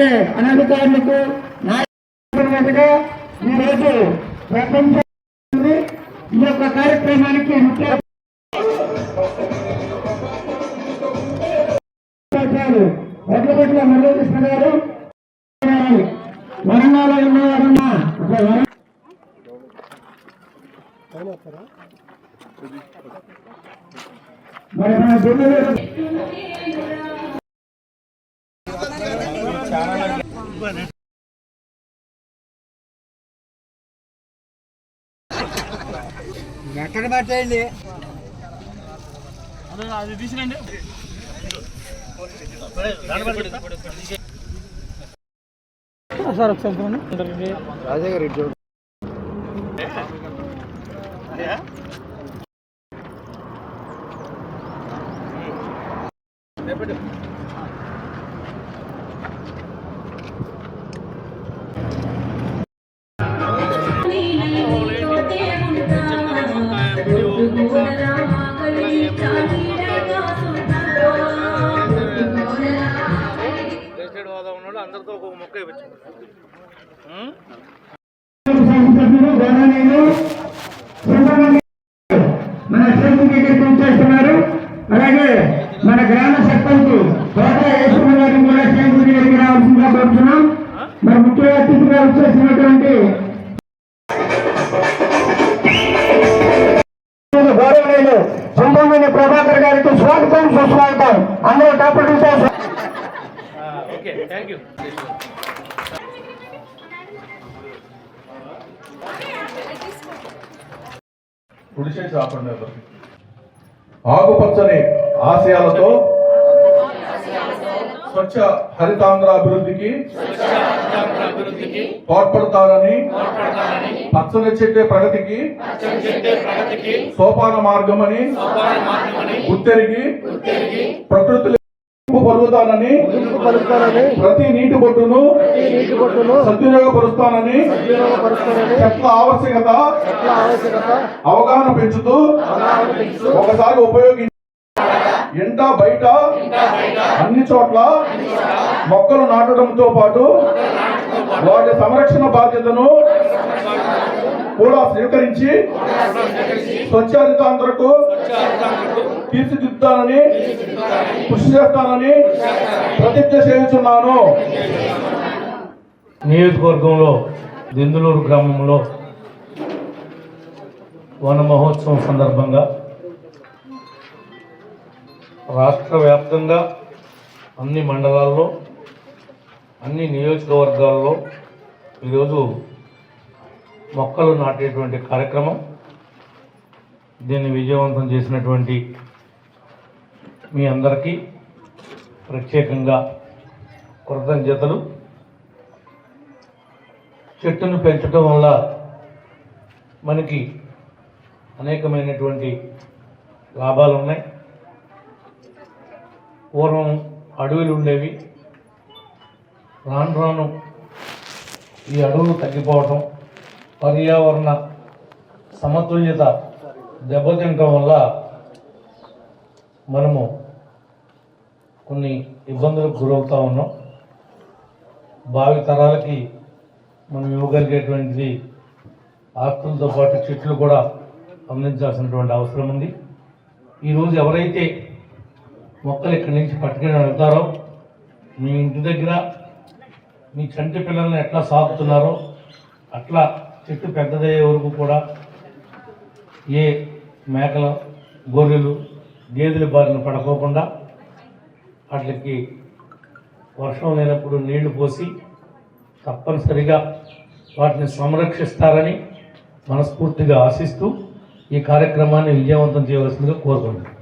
అలాగే అనధికారులకు నాయకులుగా ఈరోజు ప్రపంచ ఈ యొక్క కార్యక్రమానికి ముఖ్య ఉపాధ్యాయులు మురళీకృష్ణ గారు వరంగల్ ఉన్నవారన్నా మరి మన జిల్లాలో ఎక్కడ పట్టేయండి సార్ ఒకసారి రాజాగారు ఇటు ప్రెసిడెంట్ ఉన్నాడు అందరితో ఒక మొక్క చేస్తున్నారు అలాగే మన గ్రామ సర్పంచ్ కోట యేసుకుమార్ గారిని కూడా స్టేజ్ దగ్గరికి రావాల్సిందిగా కోరుతున్నాం మరి ముఖ్య అతిథిగా వచ్చేసినటువంటి గౌరవనీయులు సుబ్రహ్మణ్య ప్రభాకర్ గారికి స్వాగతం సుస్వాగతం. అందరూ ఓకే థ్యాంక్ యూ ఆపండి ఆకుపచ్చని ఆశయాలతో స్వచ్ఛ హరితాంధ్ర అభివృద్ధికి తోడ్పడతానని పచ్చని చెట్టే ప్రగతికి సోపాన మార్గమని గుర్తెరిగి ప్రకృతి పలుకుతానని పలుకుతానని ప్రతి నీటి బొట్టును నీటి బొట్టును సద్వినియోగపరుస్తానని చెట్ల ఆవశ్యకత అవగాహన పెంచుతూ ఒకసారి ఉపయోగించి ఇంట బయట అన్ని చోట్ల మొక్కలు నాటడంతో పాటు వాటి సంరక్షణ బాధ్యతను కూడా స్వీకరించి స్వచ్ఛాధికాంధ్రకు తీర్చిదిద్దానని కృషి చేస్తానని ప్రతిజ్ఞ చేస్తున్నాను నియోజకవర్గంలో దిందులూరు గ్రామంలో వన మహోత్సవం సందర్భంగా రాష్ట్ర వ్యాప్తంగా అన్ని మండలాల్లో అన్ని నియోజకవర్గాల్లో ఈరోజు మొక్కలు నాటేటువంటి కార్యక్రమం దీన్ని విజయవంతం చేసినటువంటి మీ అందరికీ ప్రత్యేకంగా కృతజ్ఞతలు. చెట్టును పెంచడం వల్ల మనకి అనేకమైనటువంటి లాభాలు ఉన్నాయి పూర్వం అడవులు ఉండేవి. రాను రాను ఈ అడవులు తగ్గిపోవటం పర్యావరణ సమతుల్యత దెబ్బతింటం వల్ల మనము కొన్ని ఇబ్బందులకు గురవుతూ ఉన్నాం. భావి తరాలకి మనం ఇవ్వగలిగేటువంటి ఆస్తులతో పాటు చెట్లు కూడా అందించాల్సినటువంటి అవసరం ఉంది. ఈరోజు ఎవరైతే మొక్కలు ఇక్కడి నుంచి పట్టుకుని వెళ్తారో మీ ఇంటి దగ్గర మీ చంటి పిల్లల్ని ఎట్లా సాగుతున్నారో అట్లా చెట్టు పెద్దదయ్యే వరకు కూడా ఏ మేకలు గొర్రెలు గేదెల బారిన పడకోకుండా వాటికి వర్షం లేనప్పుడు నీళ్ళు పోసి తప్పనిసరిగా వాటిని సంరక్షిస్తారని మనస్ఫూర్తిగా ఆశిస్తూ ఈ కార్యక్రమాన్ని విజయవంతం చేయవలసిందిగా కోరుకుంటున్నాను.